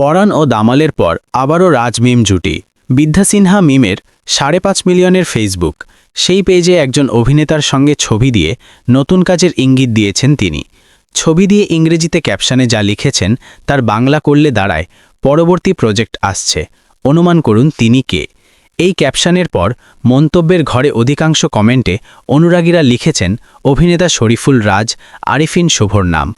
পরাণ ও দামালের পর আবারও রাজ মিম জুটি। বিদ্যা সিনহা মিমের সাড়ে পাঁচ মিলিয়নের ফেসবুক। সেই পেজে একজন অভিনেতার সঙ্গে ছবি দিয়ে নতুন কাজের ইঙ্গিত দিয়েছেন তিনি। ছবি দিয়ে ইংরেজিতে ক্যাপশনে যা লিখেছেন, তার বাংলা করলে দাঁড়ায়, পরবর্তী প্রজেক্ট আসছে। অনুমান করুন তিনি কে। এই ক্যাপশনের পর মন্তব্যের ঘরে অধিকাংশ কমেন্টে অনুরাগীরা লিখেছেন, অভিনেতা শরীফুল রাজ, আরিফিন শুভর নাম।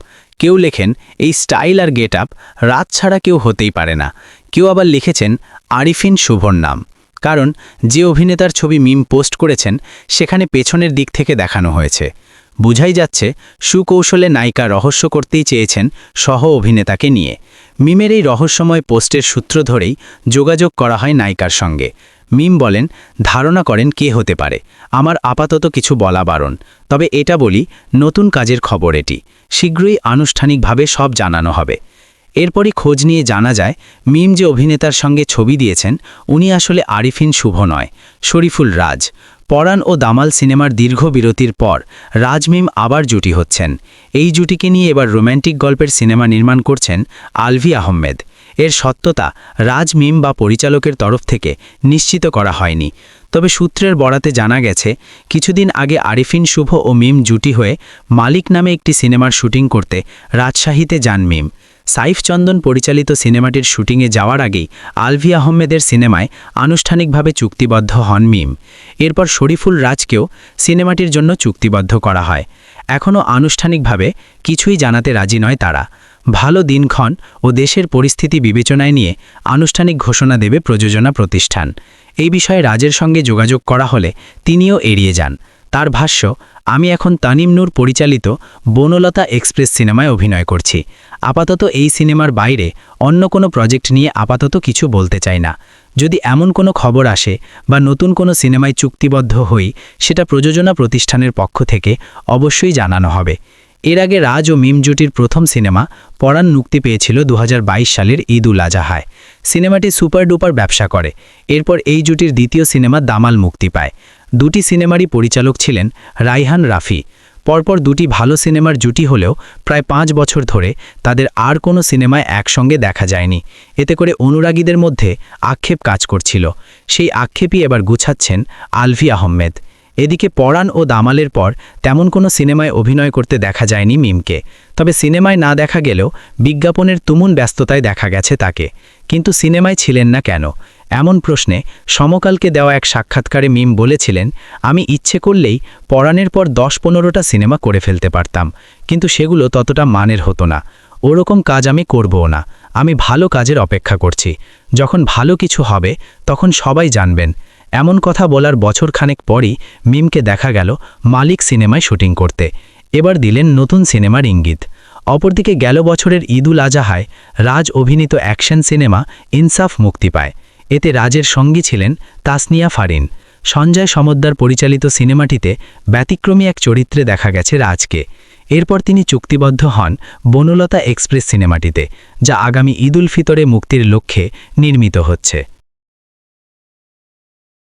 কেউ লেখেন, এই স্টাইল আর গেট আপ রাত ছাড়া কেউ হতেই পারে না। কেউ আবার লিখেছেন, আরিফিন শুভর নাম। কারণ যে অভিনেতার ছবি মিম পোস্ট করেছেন, সেখানে পেছনের দিক থেকে দেখানো হয়েছে। বুঝাই যাচ্ছে, সুকৌশলে নায়িকা রহস্য করতেই চেয়েছেন সহ অভিনেতাকে নিয়ে। মিমের এই রহস্যময় পোস্টের সূত্র ধরেই যোগাযোগ করা হয় নায়িকার সঙ্গে। মিম বলেন, ধারণা করেন কে হতে পারে। আমার আপাতত কিছু বলা বারণ। তবে এটা বলি, নতুন কাজের খবর এটি। শীঘ্রই আনুষ্ঠানিকভাবে সব জানানো হবে। এরপরই খোঁজ নিয়ে জানা যায়, মিম যে অভিনেতার সঙ্গে ছবি দিয়েছেন, উনি আসলে আরিফিন শুভ নয়, শরীফুল রাজ। পরাণ ও দামাল সিনেমার দীর্ঘ বিরতির পর রাজমিম আবার জুটি হচ্ছেন। এই জুটিকে নিয়ে এবার রোম্যান্টিক গল্পের সিনেমা নির্মাণ করছেন আলভি আহমেদ। এর সত্যতা রাজ মিম বা পরিচালকের তরফ থেকে নিশ্চিত করা হয়নি। তবে সূত্রের বরাতে জানা গেছে, কিছুদিন আগে আরিফিন শুভ ও মিম জুটি হয়ে মালিক নামে একটি সিনেমার শুটিং করতে রাজশাহীতে যান মিম। সাইফ চন্দন পরিচালিত সিনেমাটির শুটিংয়ে যাওয়ার আগেই আলভি আহমেদের সিনেমায় আনুষ্ঠানিকভাবে চুক্তিবদ্ধ হন মিম। এরপর শরীফুল রাজকেও সিনেমাটির জন্য চুক্তিবদ্ধ করা হয়। এখনও আনুষ্ঠানিকভাবে কিছুই জানাতে রাজি নয় তারা। ভালো দিনক্ষণ ও দেশের পরিস্থিতি বিবেচনায় নিয়ে আনুষ্ঠানিক ঘোষণা দেবে প্রযোজনা প্রতিষ্ঠান। এই বিষয়ে রাজের সঙ্গে যোগাযোগ করা হলে তিনিও এড়িয়ে যান। তার ভাষ্য আমি এখন তানিম নূর পরিচালিত বনলতা এক্সপ্রেস সিনেমায় অভিনয় করছি। আপাতত এই সিনেমার বাইরে অন্য কোনো প্রজেক্ট নিয়ে আপাতত কিছু বলতে চাই না। যদি এমন কোনো খবর আসে বা নতুন কোনো সিনেমায় চুক্তিবদ্ধ হই, সেটা প্রযোজনা প্রতিষ্ঠানের পক্ষ থেকে অবশ্যই জানানো হবে। এর আগে রাজ ও মিম জুটির প্রথম সিনেমা পরাণ মুক্তি পেয়েছিল দু হাজার বাইশ সালের ঈদ উল আজাহায়। সিনেমাটি সুপার ডুপার ব্যবসা করে। এরপর এই জুটির দ্বিতীয় সিনেমা দামাল মুক্তি পায়। দুটি সিনেমারই পরিচালক ছিলেন রাইহান রাফি। পরপর দুটি ভালো সিনেমার জুটি হলেও প্রায় পাঁচ বছর ধরে তাদের আর কোনো সিনেমায় একসঙ্গে দেখা যায়নি। এতে করে অনুরাগীদের মধ্যে আক্ষেপ কাজ করছিল। সেই আক্ষেপই এবার গুছাচ্ছেন আলভি আহমেদ। এদিকে পরাণ ও দামালের পর তেমন কোনো সিনেমায় অভিনয় করতে দেখা যায়নি মিমকে। তবে সিনেমায় না দেখা গেলেও বিজ্ঞাপনের তুমুন ব্যস্ততায় দেখা গেছে তাকে। কিন্তু সিনেমায় ছিলেন না কেন। এমন প্রশ্নে সমকালকে দেওয়া এক সাক্ষাৎকারে মিম বলেছিলেন, আমি ইচ্ছে করলেই পরাণের পর দশ পনেরোটা সিনেমা করে ফেলতে পারতাম, কিন্তু সেগুলো ততটা মানের হতো না। ওরকম কাজ আমি করবও না। আমি ভালো কাজের অপেক্ষা করছি। যখন ভালো কিছু হবে, তখন সবাই জানবেন। এমন কথা বলার বছরখানেক পরই মিমকে দেখা গেল মালিক সিনেমায় শুটিং করতে। এবার দিলেন নতুন সিনেমার ইঙ্গিত। অপরদিকে গেল বছরের ঈদুল আজাহায় রাজ অভিনীত অ্যাকশন সিনেমা ইনসাফ মুক্তি পায়। এতে রাজের সঙ্গী ছিলেন তাসনিয়া ফারিন। সঞ্জয় সমদ্দার পরিচালিত সিনেমাটিতে ব্যতিক্রমী এক চরিত্রে দেখা গেছে রাজকে। এরপর তিনি চুক্তিবদ্ধ হন বনলতা এক্সপ্রেস সিনেমাটিতে, যা আগামী ঈদুল ফিতরে মুক্তির লক্ষ্যে নির্মিত হচ্ছে।